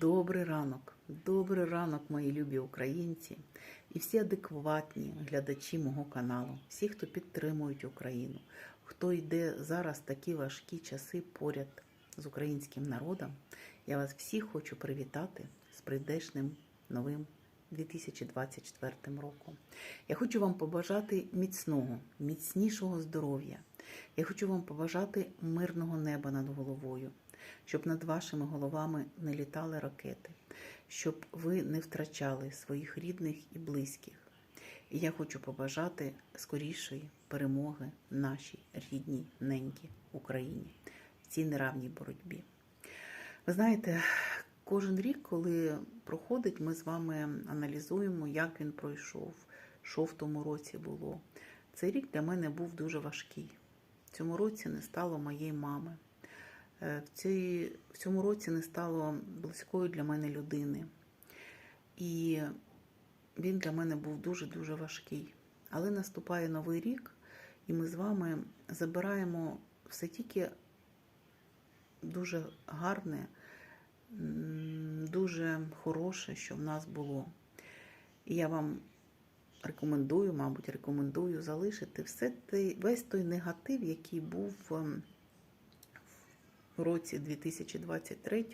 Добрий ранок, добрий ранок, мої любі українці і всі адекватні глядачі мого каналу, всі, хто підтримують Україну, хто йде зараз такі важкі часи поряд з українським народом. Я вас всіх хочу привітати з прийдешним новим 2024 роком. Я хочу вам побажати міцного, міцнішого здоров'я. Я хочу вам побажати мирного неба над головою, щоб над вашими головами не літали ракети, щоб ви не втрачали своїх рідних і близьких. І я хочу побажати скорішої перемоги нашій рідній ненькій Україні в цій неравній боротьбі. Ви знаєте, кожен рік, коли проходить, ми з вами аналізуємо, як він пройшов, що в тому році було. Цей рік для мене був дуже важкий. В цьому році не стало моєї мами. Е, В, цій, в цьому році не стало близької для мене людини. І він для мене був дуже-дуже важкий. Але наступає новий рік, і ми з вами забираємо все тільки дуже гарне, дуже хороше, що в нас було. І я вам рекомендую, мабуть, рекомендую залишити все той, весь той негатив, який був ем, році 2023,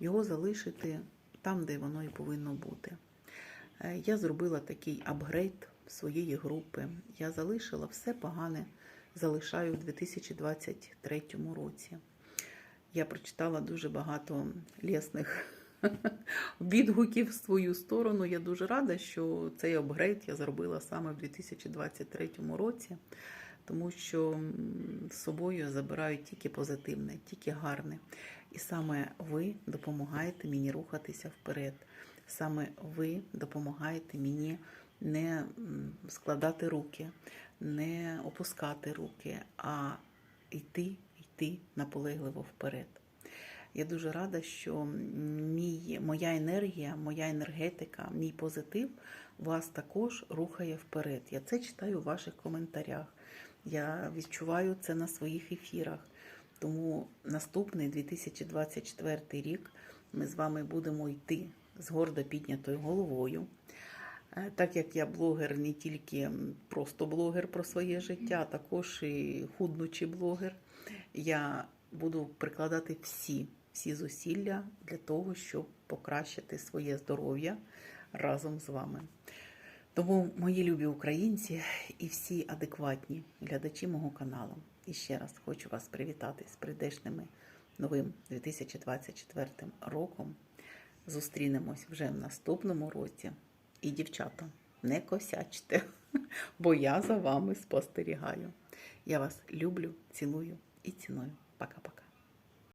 його залишити там, де воно і повинно бути. Е, Я зробила такий апгрейд своєї групи. Я залишила все погане, залишаю в 2023 році. Я прочитала дуже багато лісних відгуків в свою сторону. Я дуже рада, що цей апгрейд я зробила саме в 2023 році, тому що з собою я забираю тільки позитивне, тільки гарне. І саме ви допомагаєте мені рухатися вперед. Саме ви допомагаєте мені не складати руки, не опускати руки, а йти, йти наполегливо вперед. Я дуже рада, що мій, моя енергія, моя енергетика, мій позитив вас також рухає вперед. Я це читаю у ваших коментарях. Я відчуваю це на своїх ефірах. Тому наступний 2024 рік ми з вами будемо йти з гордо піднятою головою. Е, Так як я блогер не тільки просто блогер про своє життя, а також і худнучий блогер, я буду прикладати всі, всі зусилля для того, щоб покращити своє здоров'я разом з вами. Тому, мої любі українці і всі адекватні глядачі мого каналу, і ще раз хочу вас привітати з прийдешними новим 2024 роком. Зустрінемось вже в наступному році. І, дівчата, не косячте, бо я за вами спостерігаю. Я вас люблю, цілую і ціную. Пока-пока.